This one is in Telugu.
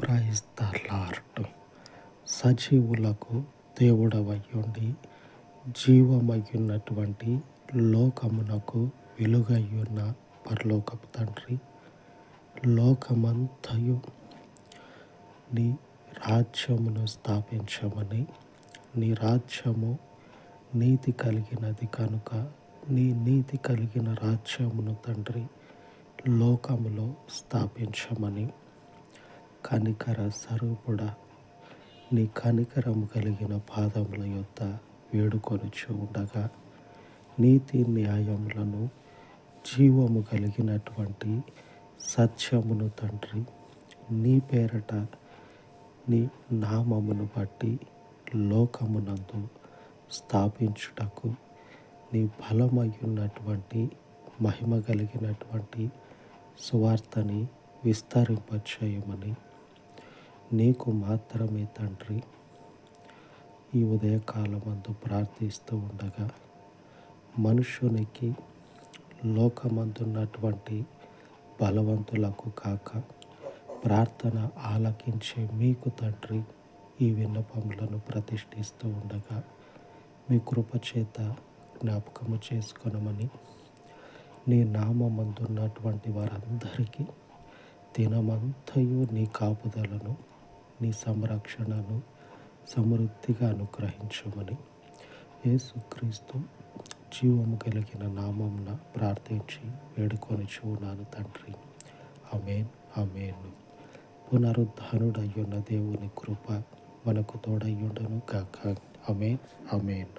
ప్రైజ్ ద లార్డ్ సజీవులకు దేవుడవయ్యుండి జీవమయ్యున్నటువంటి లోకమునకు వెలుగయ్యున్న పరలోకపు తండ్రి. లోకమంతయు నీ రాజ్యమును స్థాపించమని నీ రాజ్యము నీతి కలిగినది కనుక నీ నీతి కలిగిన రాజ్యమును తండ్రి లోకములో స్థాపించమని. కనికర స్వరూపుడా నీ కనికరము కలిగిన పాదముల యొద్ద వేడుకొనుచు ఉండగా నీతి న్యాయములను జీవము కలిగినటువంటి సత్యమును తండ్రి నీ పేరట నీ నామమును బట్టి లోకమునందు స్థాపించుటకు నీ బలమయ్యున్నటువంటి మహిమ కలిగినటువంటి సువార్తని విస్తరింపచేయమని నీకు మాత్రమే తండ్రి. ఈ ఉదయకాలమందు ప్రార్థిస్తూ ఉండగా మనుషునికి లోకమందున్నటువంటి బలవంతులకు కాక ప్రార్థన ఆలకించే మీకు తండ్రి ఈ విన్నపములను ప్రతిష్ఠిస్తూ ఉండగా మీ కృపచేత జ్ఞాపకము చేసుకొనమని నీ నామందున్నటువంటి వారందరికీ దినమంతయు నీ కాపుదలను నీ సంరక్షణను సమృద్ధిగా అనుగ్రహించమని యేసుక్రీస్తు జీవము కలిగిన నామంన ప్రార్థించి వేడుకొని చూనాను తండ్రి. అమేన్ అమేన్ పునరుద్ధానుడయ్యున్న దేవుని కృప మనకు తోడయ్యుండను కాక అమేన్ అమేన్